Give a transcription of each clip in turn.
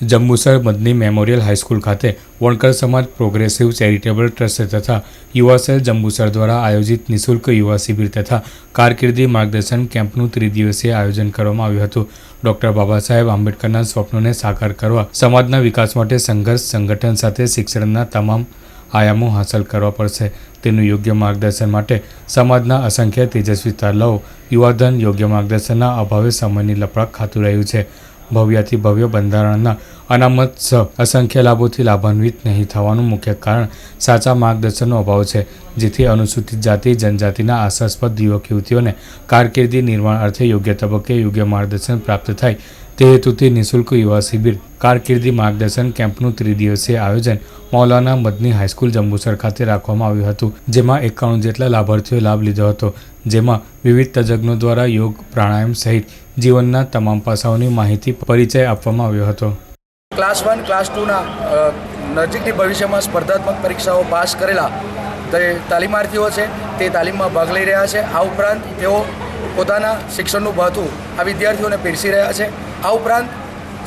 Jambusar Madni memorial high school ખાતે વણકર સમાજ progressive charitable trust તથા યુવા સેલ જંબુસર દ્વારા આયોજિત નિઃશુલ્ક યુવા શિબિર તથા કારકિર્દી માર્ગદર્શન કેમ્પનું ત્રિદિવસીય આયોજન કરવામાં આવ્યું હતું. ડોક્ટર બાબા સાહેબ આંબેડકરના સ્વપ્નોને સાકાર કરવા, સમાજના વિકાસ માટે સંઘર્ષ, સંગઠન સાથે શિક્ષણના તમામ આયામો હાંસલ કરવા પડશે. તેનું યોગ્ય માર્ગદર્શન માટે સમાજના અસંખ્ય તેજસ્વી તારલાઓ, યુવાધન યોગ્ય માર્ગદર્શનના અભાવે સમયની લપડાક ખાતું રહ્યું છે. ભવ્યથી ભવ્ય બંધારણના અનામત સહ અસંખ્ય લાભોથી લાભાન્વિત નહીં થવાનું મુખ્ય કારણ સાચા માર્ગદર્શનનો અભાવ છે, જેથી અનુસૂચિત જાતિ, જનજાતિના આશાસ્પદ યુવક, યુવતીઓને કારકિર્દી નિર્માણ અર્થે યોગ્ય તબક્કે યોગ્ય માર્ગદર્શન પ્રાપ્ત થાય તે હેતુથી નિઃશુલ્ક યુવા શિબિર, કારકિર્દી માર્ગદર્શન કેમ્પનું ત્રિદિવસીય આયોજન મૌલાના મદની હાઈસ્કૂલ જંબુસર ખાતે રાખવામાં આવ્યું હતું, જેમાં એકાણું જેટલા લાભાર્થીઓએ લાભ લીધો હતો, જેમાં વિવિધ તજજ્ઞો દ્વારા યોગ, પ્રાણાયામ સહિત જીવનના તમામ પાસાઓની માહિતી, પરિચય આપવામાં આવ્યો હતો. ક્લાસ વન, ક્લાસ ટુના નજીકની ભવિષ્યમાં સ્પર્ધાત્મક પરીક્ષાઓ પાસ કરેલા તે તાલીમાર્થીઓ છે, તે તાલીમમાં ભાગ લઈ રહ્યા છે. આ ઉપરાંત તેઓ પોતાના શિક્ષણનું ભાથું આ વિદ્યાર્થીઓને પીરસી રહ્યા છે. આ ઉપરાંત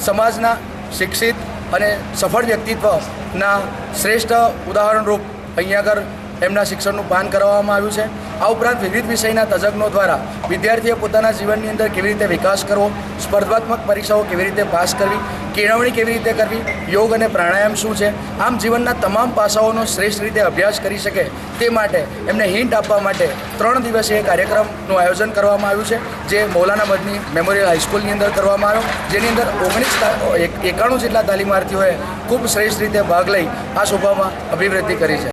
સમાજના શિક્ષિત અને સફળ વ્યક્તિત્વના શ્રેષ્ઠ ઉદાહરણરૂપ અહીંયા આગળ એમના શિક્ષણનું પાન કરાવવામાં આવ્યું છે. આ ઉપરાંત વિવિધ વિષયના તજજ્ઞો દ્વારા વિદ્યાર્થીએ પોતાના જીવનની અંદર કેવી રીતે વિકાસ કરવો, સ્પર્ધાત્મક પરીક્ષાઓ કેવી રીતે પાસ કરવી, કેળવણી કેવી રીતે કરવી, યોગ અને પ્રાણાયામ શું છે, આમ જીવનના તમામ પાસાઓનો શ્રેષ્ઠ રીતે અભ્યાસ કરી શકે તે માટે એમને હિન્ટ આપવા માટે ત્રણ દિવસીય કાર્યક્રમનું આયોજન કરવામાં આવ્યું છે, જે મૌલાના મદની મેમોરિયલ હાઈસ્કૂલની અંદર કરવામાં આવ્યો, જેની અંદર ઓગણીસ એકાણું જેટલા તાલીમાર્થીઓએ ખૂબ શ્રેષ્ઠ રીતે ભાગ લઈ આ શોભામાં અભિવૃદ્ધિ કરી છે.